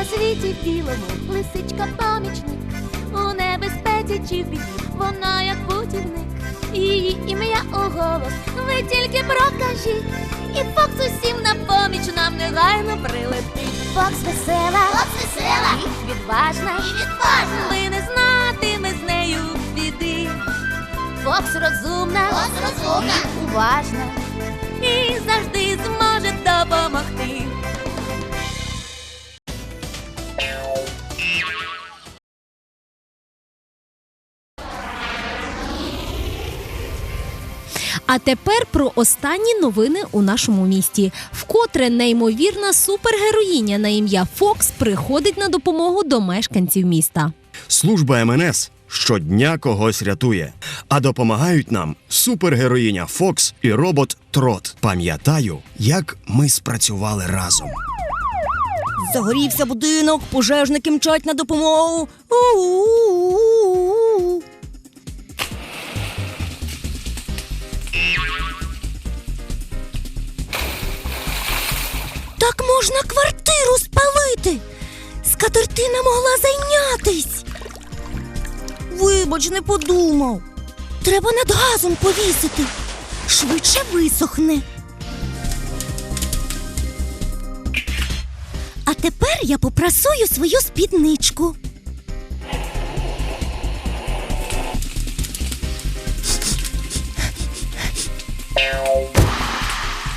на світі білому, лисичка помічник. У небезпеці чи в біді, вона як путівник. Її ім'я у голос, ви тільки прокажіть. І Фокс усім на поміч нам негайно прилетить. Фокс весела, Фокс весела, і відважна, і відважна. Ви не знатиме з нею біди. Фокс розумна, Фокс розумна, і уважна. І завжди зможе допомогти. А тепер про останні новини у нашому місті. Вкотре неймовірна супергероїня на ім'я Фокс приходить на допомогу до мешканців міста. Служба МНС щодня когось рятує, а допомагають нам супергероїня Фокс і робот Трот. Пам'ятаю, як ми спрацювали разом. Загорівся будинок, пожежники мчать на допомогу. У-у-у-у-у. Так можна квартиру спалити. Скатертина могла зайнятись. Вибач, не подумав. Треба над газом повісити. Швидше висохне. А тепер я попрасую свою спідничку.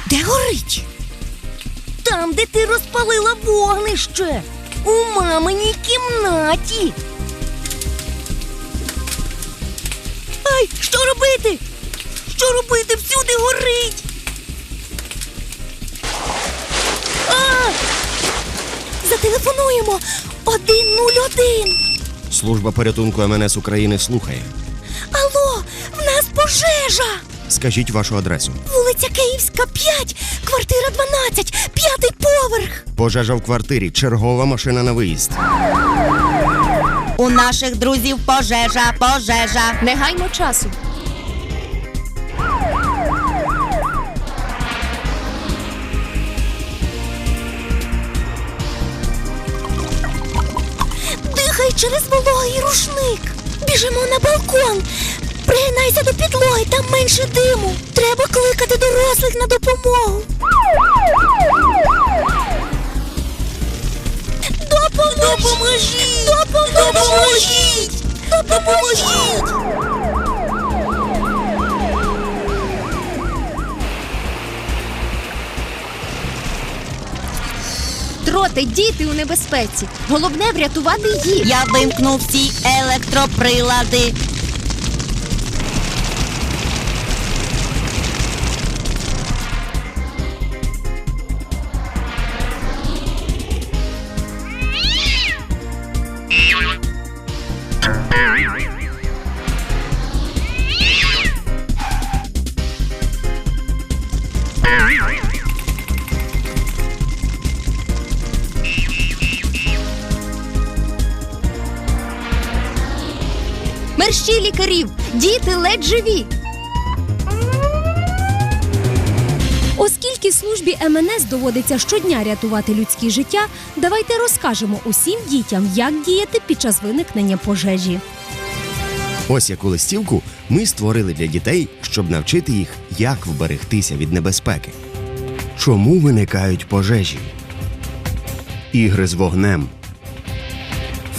Де горить? Там, де ти розпалила вогнище. У маминій кімнаті. Ай, що робити? Що робити? Всюди горить. Зателефонуємо 101. Служба порятунку МНС України слухає. Алло, в нас пожежа. Скажіть вашу адресу. Вулиця Київська, 5, квартира 12, п'ятий поверх. Пожежа в квартирі, чергова машина на виїзд. У наших друзів пожежа, пожежа. Негайно часу. Через вологий рушник. Біжимо на балкон. Пригинайся до підлоги, там менше диму. Треба кликати дорослих на допомогу. Допоможіть! Допоможіть! Допоможіть! Троти, діти у небезпеці. Головне врятувати їх. Я вимкнув всі електроприлади. Мерщі лікарів, діти ледь живі. Оскільки службі МНС доводиться щодня рятувати людські життя, давайте розкажемо усім дітям, як діяти під час виникнення пожежі. Ось яку листівку ми створили для дітей, щоб навчити їх, як вберегтися від небезпеки. Чому виникають пожежі? Ігри з вогнем.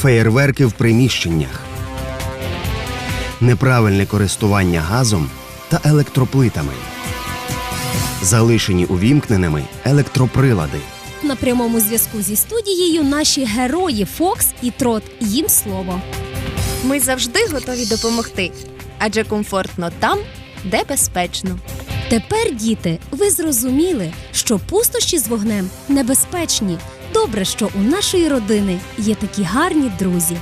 Феєрверки в приміщеннях. Неправильне користування газом та електроплитами. Залишені увімкненими електроприлади. На прямому зв'язку зі студією наші герої Фокс і Трот. Їм слово. Ми завжди готові допомогти, адже комфортно там, де безпечно. Тепер, діти, ви зрозуміли, що пустощі з вогнем небезпечні. Добре, що у нашої родини є такі гарні друзі.